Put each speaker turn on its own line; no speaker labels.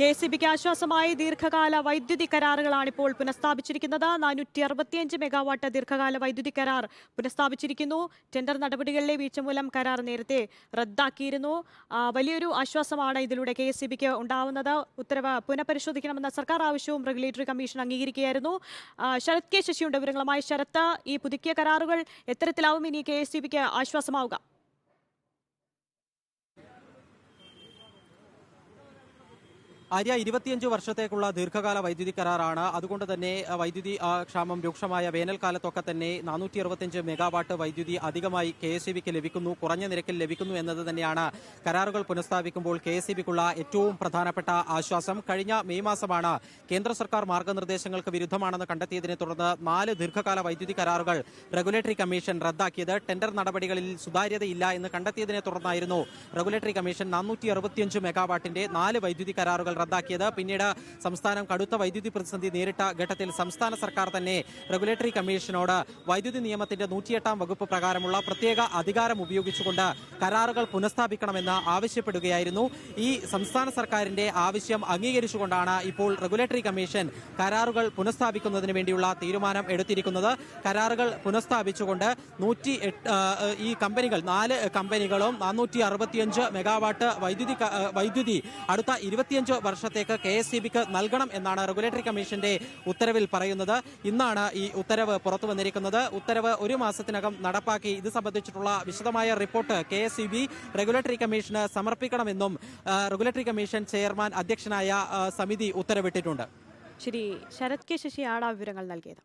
K C ബിക്ക് ആശ്വാസമായി ദീർഘകാല വൈദ്യുതി കരാറുകളാണ് ഇപ്പോൾ പുനഃസ്ഥാപിച്ചിരിക്കുന്നത്. നാനൂറ്റി അറുപത്തിയഞ്ച് മെഗാവാട്ട് ദീർഘകാല വൈദ്യുതി കരാർ പുനഃസ്ഥാപിച്ചിരിക്കുന്നു. ടെൻഡർ നടപടികളിലെ വീഴ്ച മൂലം കരാർ നേരത്തെ റദ്ദാക്കിയിരുന്നു. വലിയൊരു ആശ്വാസമാണ് ഇതിലൂടെ കെ എസ് ബിക്ക് ഉണ്ടാവുന്നത്. ഉത്തരവ് പുനഃപരിശോധിക്കണമെന്ന സർക്കാർ ആവശ്യവും റെഗുലേറ്ററി കമ്മീഷൻ അംഗീകരിക്കുകയായിരുന്നു. ശരത് കെ ശശിയുണ്ട് വിവരങ്ങളുമായി ശരത്ത് ഈ പുതുക്കിയ കരാറുകൾ എത്തരത്തിലാവും. ഇനി കെ എസ് ബിക്ക് ആശ്വാസമാവുക.
ആര്യ ഇരുപത്തിയഞ്ച് വർഷത്തേക്കുള്ള ദീർഘകാല വൈദ്യുതി കരാറാണ്. അതുകൊണ്ട് തന്നെ വൈദ്യുതി ക്ഷാമം രൂക്ഷമായ വേനൽക്കാലത്തൊക്കെ തന്നെ നാനൂറ്റി അറുപത്തിയഞ്ച് മെഗാവാട്ട് വൈദ്യുതി അധികമായി കെ എസ് ബിക്ക് ലഭിക്കുന്നു കുറഞ്ഞ നിരക്കിൽ ലഭിക്കുന്നു എന്നത് തന്നെയാണ് കരാറുകൾ പുനഃസ്ഥാപിക്കുമ്പോൾ കെ എസ് ബിക്കുള്ള ഏറ്റവും പ്രധാനപ്പെട്ട ആശ്വാസം. കഴിഞ്ഞ മെയ് മാസമാണ് കേന്ദ്ര സർക്കാർ മാർഗനിർദ്ദേശങ്ങൾക്ക് വിരുദ്ധമാണെന്ന് കണ്ടെത്തിയതിനെ തുടർന്ന് നാല് ദീർഘകാല വൈദ്യുതി കരാറുകൾ റെഗുലേറ്ററി കമ്മീഷൻ റദ്ദാക്കിയത്. ടെൻഡർ നടപടികളിൽ സുതാര്യതയില്ല എന്ന് കണ്ടെത്തിയതിനെ തുടർന്നായിരുന്നു റെഗുലേറ്ററി കമ്മീഷൻ നാനൂറ്റി മെഗാവാട്ടിന്റെ നാല് വൈദ്യുതി കരാറുകൾ റദ്ദാക്കിയത്. പിന്നീട് സംസ്ഥാനം കടുത്ത വൈദ്യുതി പ്രതിസന്ധി നേരിട്ട ഘട്ടത്തിൽ സംസ്ഥാന സർക്കാർ തന്നെ റെഗുലേറ്ററി കമ്മീഷനോട് വൈദ്യുതി നിയമത്തിന്റെ നൂറ്റിയെട്ടാം വകുപ്പ് പ്രകാരമുള്ള പ്രത്യേക അധികാരം ഉപയോഗിച്ചുകൊണ്ട് കരാറുകൾ പുനഃസ്ഥാപിക്കണമെന്ന് ആവശ്യപ്പെടുകയായിരുന്നു. ഈ സംസ്ഥാന സർക്കാരിന്റെ ആവശ്യം അംഗീകരിച്ചുകൊണ്ടാണ് ഇപ്പോൾ റെഗുലേറ്ററി കമ്മീഷൻ കരാറുകൾ പുനഃസ്ഥാപിക്കുന്നതിന് വേണ്ടിയുള്ള തീരുമാനം എടുത്തിരിക്കുന്നത്. കരാറുകൾ പുനഃസ്ഥാപിച്ചുകൊണ്ട് നൂറ്റി ഈ കമ്പനികൾ നാല് കമ്പനികളും നാനൂറ്റി അറുപത്തിയഞ്ച് മെഗാവാട്ട് വൈദ്യുതി വൈദ്യുതി അടുത്ത ഇരുപത്തിയഞ്ച് വർഷത്തേക്ക് കെ എസ് നൽകണം എന്നാണ് റെഗുലേറ്ററി കമ്മീഷന്റെ ഉത്തരവിൽ പറയുന്നത്. ഇന്നാണ് ഈ ഉത്തരവ് പുറത്തു വന്നിരിക്കുന്നത്. ഉത്തരവ് ഒരു മാസത്തിനകം നടപ്പാക്കി. ഇത് സംബന്ധിച്ചിട്ടുള്ള വിശദമായ റിപ്പോർട്ട് കെ എസ് റെഗുലേറ്ററി കമ്മീഷന് സമർപ്പിക്കണമെന്നും റെഗുലേറ്ററി കമ്മീഷൻ ചെയർമാൻ അധ്യക്ഷനായ സമിതി ഉത്തരവിട്ടിട്ടുണ്ട്.
ശരി ശരത് കെ ശശിയാണ് വിവരങ്ങൾ നൽകിയത്.